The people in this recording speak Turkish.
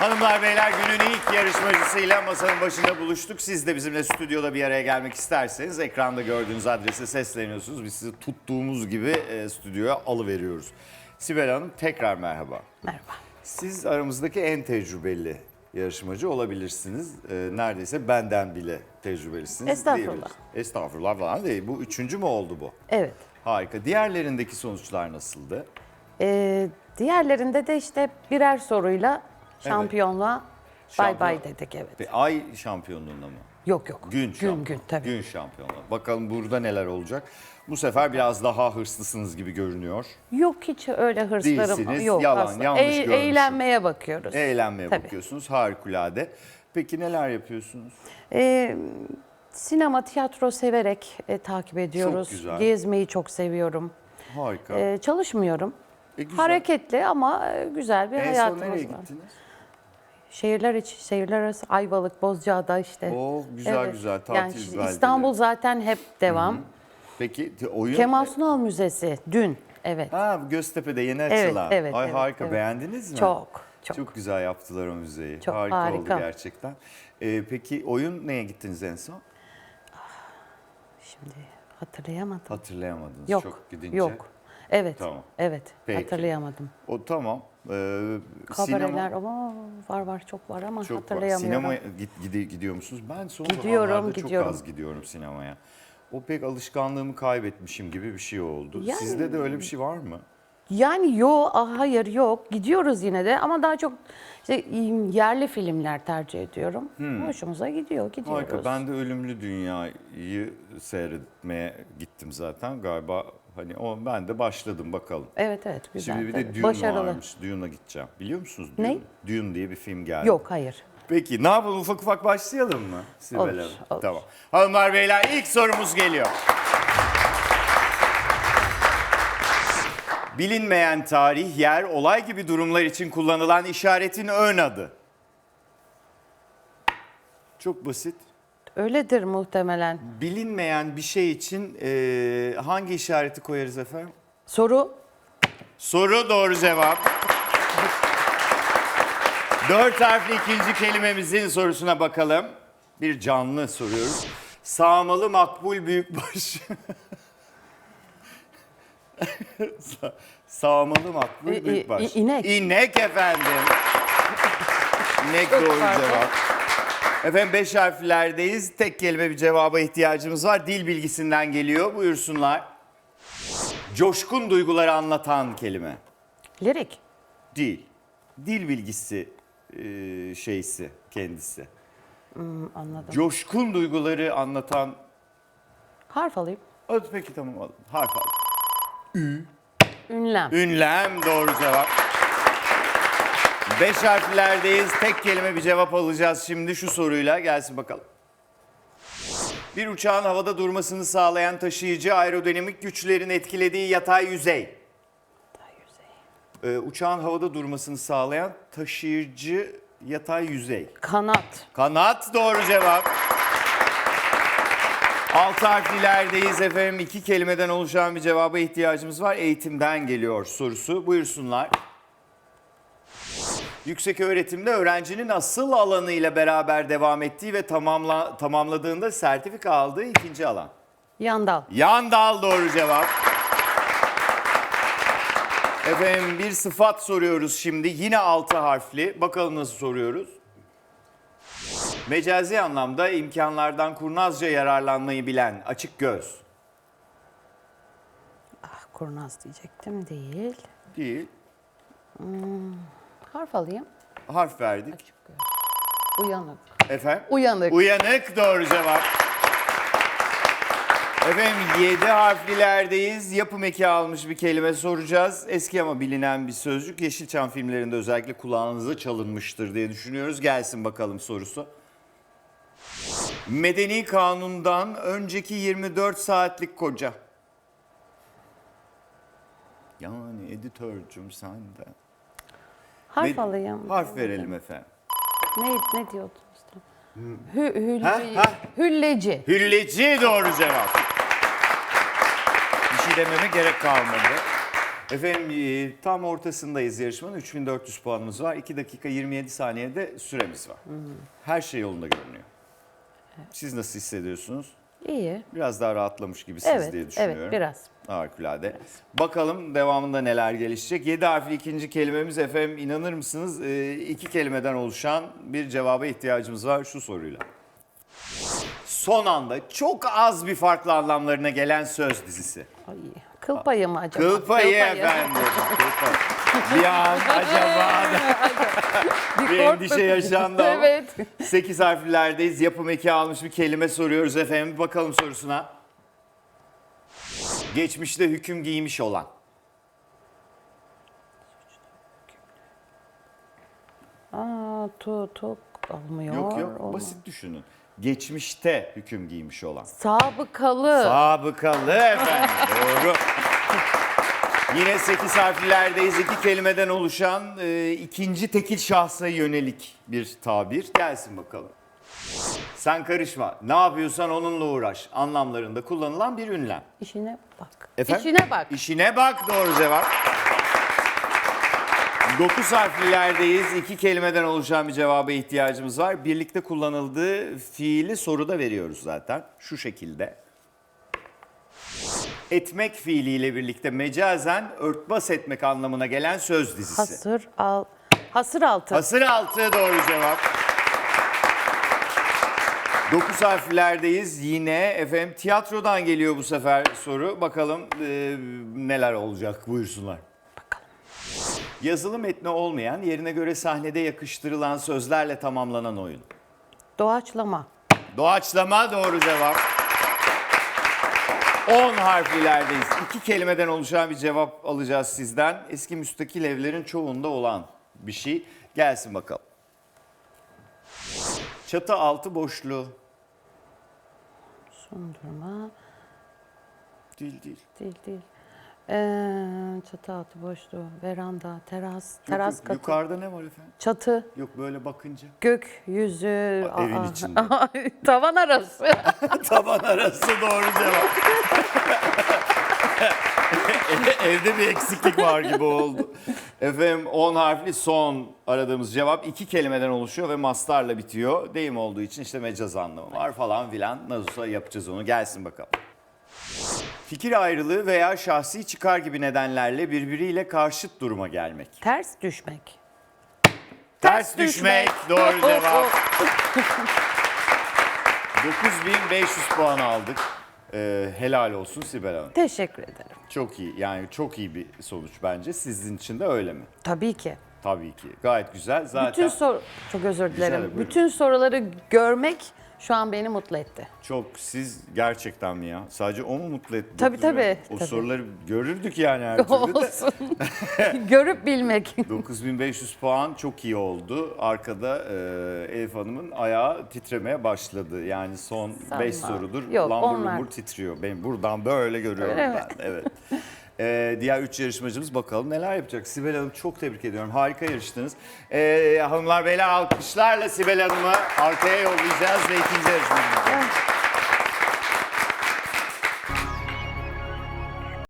Hanımlar beyler günün ilk yarışmacısıyla masanın başında buluştuk. Siz de bizimle stüdyoda bir araya gelmek isterseniz ekranda gördüğünüz adrese sesleniyorsunuz. Biz sizi tuttuğumuz gibi e, stüdyoya alıveriyoruz. Sibel Hanım tekrar merhaba. Merhaba. Siz aramızdaki en tecrübeli yarışmacı olabilirsiniz. E, neredeyse benden bile tecrübelisiniz. Estağfurullah. diyebiliriz. Estağfurullah falan değil. Bu üçüncü mü oldu bu? Evet. Harika. Diğerlerindeki sonuçlar nasıldı? Ee, diğerlerinde de işte birer soruyla şampiyonluğa bay Şampiyon- bay dedik evet. Ve ay şampiyonluğunda mı? Yok yok. Gün gün şampiyon. gün tabii. Gün şampiyonluğu. Bakalım burada neler olacak. Bu sefer biraz daha hırslısınız gibi görünüyor. Yok hiç öyle hırslarım Değilsiniz, yok yalan, aslında. yanlış görmüşüm. eğlenmeye bakıyoruz. Eğlenmeye Tabii. bakıyorsunuz. Harikulade. Peki neler yapıyorsunuz? Ee, sinema, tiyatro severek e, takip ediyoruz. güzel. Gezmeyi çok seviyorum. Harika. Ee, çalışmıyorum. E, güzel. Hareketli ama e, güzel bir en son hayatımız nereye var. gittiniz? Şehirler içi, şehirler arası Ayvalık, Bozcaada işte. Oo, güzel güzel, tatil yani beldeleri. İstanbul zaten hep devam. Peki te- oyun? Kemal Sunal Müzesi dün. Evet. Ha Göztepe'de yeni Evet, açılan. evet, Ay evet, harika. evet. Beğendiniz mi? Çok, çok. Çok güzel yaptılar o müzeyi. Çok harika, oldu harika. gerçekten. Ee, peki oyun neye gittiniz en son? Şimdi hatırlayamadım. Hatırlayamadınız Yok. çok gidince. Yok. Evet. Tamam. Evet. Peki. Hatırlayamadım. O tamam. Ee, Kabareler sinema- ama var var çok var ama Çok var. hatırlayamıyorum. Sinemaya git, gide- gidiyor musunuz? Ben son Gidiyorum, zamanlarda gidiyorum. çok az gidiyorum sinemaya. O pek alışkanlığımı kaybetmişim gibi bir şey oldu. Yani- Sizde de öyle bir şey var mı? Yani yok, ah, hayır yok. Gidiyoruz yine de ama daha çok işte yerli filmler tercih ediyorum. Hoşumuza gidiyor, gidiyoruz. Hmm. Harika. Ben de Ölümlü Dünya'yı seyretmeye gittim zaten. Galiba hani o ben de başladım bakalım. Evet evet güzel. Şimdi bir de tabii. Dune Başarılı. varmış. Dune'a gideceğim. Biliyor musunuz? Ne? Dune? Dune diye bir film geldi. Yok hayır. Peki ne yapalım ufak ufak başlayalım mı? Sibel Olur, Hanım? olur. Tamam. Hanımlar beyler ilk sorumuz geliyor. Bilinmeyen tarih, yer, olay gibi durumlar için kullanılan işaretin ön adı. Çok basit. Öyledir muhtemelen. Bilinmeyen bir şey için eee, hangi işareti koyarız efendim? Soru Soru doğru cevap. Dört harfli ikinci kelimemizin sorusuna bakalım. Bir canlı soruyoruz. Sağmalı makbul büyükbaş. Sa- Sağmalı makbul İ- i- büyükbaş. i- inek. İnek efendim. İnek doğru pardon. cevap. Efendim beş harflerdeyiz. Tek kelime bir cevaba ihtiyacımız var. Dil bilgisinden geliyor. Buyursunlar. Coşkun duyguları anlatan kelime. lirik. Değil. Dil bilgisi e, şeysi kendisi. Hmm, anladım. Coşkun duyguları anlatan... Harf alayım. Hadi peki tamam al. Harf al. Ünlem. Ünlem doğru cevap. Beş harflerdeyiz. Tek kelime bir cevap alacağız şimdi şu soruyla. Gelsin bakalım. Bir uçağın havada durmasını sağlayan taşıyıcı aerodinamik güçlerin etkilediği yatay yüzey. Ee, uçağın havada durmasını sağlayan taşıyıcı yatay yüzey. Kanat. Kanat doğru cevap. Altı harflilerdeyiz efendim. İki kelimeden oluşan bir cevaba ihtiyacımız var. Eğitimden geliyor sorusu. Buyursunlar. Yüksek öğretimde öğrencinin asıl alanıyla beraber devam ettiği ve tamamla, tamamladığında sertifika aldığı ikinci alan. Yandal. Yan dal doğru cevap. Efendim bir sıfat soruyoruz şimdi. Yine altı harfli. Bakalım nasıl soruyoruz. Mecazi anlamda imkanlardan kurnazca yararlanmayı bilen açık göz. Ah kurnaz diyecektim değil. Değil. Harf alayım. Harf verdik. Uyanık. Efendim? Uyanık. Uyanık doğru cevap. Efendim 7 harflilerdeyiz. Yapım eki almış bir kelime soracağız. Eski ama bilinen bir sözcük. Yeşilçam filmlerinde özellikle kulağınıza çalınmıştır diye düşünüyoruz. Gelsin bakalım sorusu. Medeni kanundan önceki 24 saatlik koca. Yani editörcüm sen de. Harf Med- alayım. Harf verelim efendim. Ne, ne diyordunuz? Hü, hülle- Ha, ha. Hülleci. Hülleci doğru cevap. Bir şey dememe gerek kalmadı. Efendim e, tam ortasındayız yarışmanın. 3400 puanımız var. 2 dakika 27 saniyede süremiz var. Her şey yolunda görünüyor. Siz nasıl hissediyorsunuz? İyi. Biraz daha rahatlamış gibisiniz Evet, diye düşünüyorum. evet biraz. Harikulade. Bakalım devamında neler gelişecek. 7 harfli ikinci kelimemiz efendim inanır mısınız? Ee, iki kelimeden oluşan bir cevaba ihtiyacımız var şu soruyla. Son anda çok az bir farklı anlamlarına gelen söz dizisi. Ay, kıl payı mı acaba? Kıl payı efendim. Kıl payı. Bir an acaba Bir, bir endişe yaşandı ama. evet. 8 harflerdeyiz. Yapım eki almış bir kelime soruyoruz efendim. Bakalım sorusuna. Geçmişte hüküm giymiş olan. Aa, tu, tuk olmuyor. Yok yok basit düşünün. Geçmişte hüküm giymiş olan. Sabıkalı. Sabıkalı efendim. Doğru. Yine 8 harflerdeyiz. İki kelimeden oluşan e, ikinci tekil şahsa yönelik bir tabir. Gelsin bakalım. Sen karışma. Ne yapıyorsan onunla uğraş. Anlamlarında kullanılan bir ünlem. İşine bak. Efendim? İşine bak. İşine bak doğru cevap. 9 harflilerdeyiz. İki kelimeden oluşan bir cevaba ihtiyacımız var. Birlikte kullanıldığı fiili soruda veriyoruz zaten. Şu şekilde. Etmek fiiliyle birlikte mecazen örtbas etmek anlamına gelen söz dizisi. Hasır al. Hasır altı. Hasır altı doğru cevap. 9 harflerdeyiz. Yine efendim tiyatrodan geliyor bu sefer soru. Bakalım e, neler olacak buyursunlar. Yazılı metni olmayan, yerine göre sahnede yakıştırılan sözlerle tamamlanan oyun. Doğaçlama. Doğaçlama doğru cevap. 10 harflilerdeyiz. İki kelimeden oluşan bir cevap alacağız sizden. Eski müstakil evlerin çoğunda olan bir şey. Gelsin bakalım. Çatı altı boşluğu. Sundurma. Değil değil. Değil değil. Ee, çatı altı boşluğu. Veranda. Teras. Teras yok, katı. Yukarıda ne var efendim? Çatı. Yok böyle bakınca. Gök yüzü. Aa, evin içinde. Tavan arası. Taban arası doğru cevap. Evde bir eksiklik var gibi oldu. Efendim 10 harfli son aradığımız cevap iki kelimeden oluşuyor ve mastarla bitiyor. Deyim olduğu için işte mecaz anlamı var falan filan. Nasılsa yapacağız onu. Gelsin bakalım. Fikir ayrılığı veya şahsi çıkar gibi nedenlerle birbiriyle karşıt duruma gelmek. Ters düşmek. Ters düşmek düşmek. doğru cevap. 9500 puan aldık. Ee, helal olsun Sibel Hanım. Teşekkür ederim. Çok iyi yani çok iyi bir sonuç bence. Sizin için de öyle mi? Tabii ki. Tabii ki. Gayet güzel. Zaten Bütün soru çok özür dilerim. buyurun. Bütün soruları görmek şu an beni mutlu etti. çok siz gerçekten mi ya? Sadece o mu mutlu etti? Tabii, Dokuz tabii, O tabii. soruları görürdük yani her türlü de. Olsun. Görüp bilmek. 9500 puan çok iyi oldu. Arkada e, Elif Hanım'ın ayağı titremeye başladı. Yani son Sanma. 5 sorudur Yok, lambur onlar- lumbur titriyor. Ben buradan böyle görüyorum Öyle mi? ben. Evet. E, diğer 3 yarışmacımız bakalım neler yapacak. Sibel Hanım çok tebrik ediyorum. Harika yarıştınız. E, hanımlar beyler alkışlarla Sibel Hanım'ı arkaya yollayacağız ve ikinci yarışmacımız.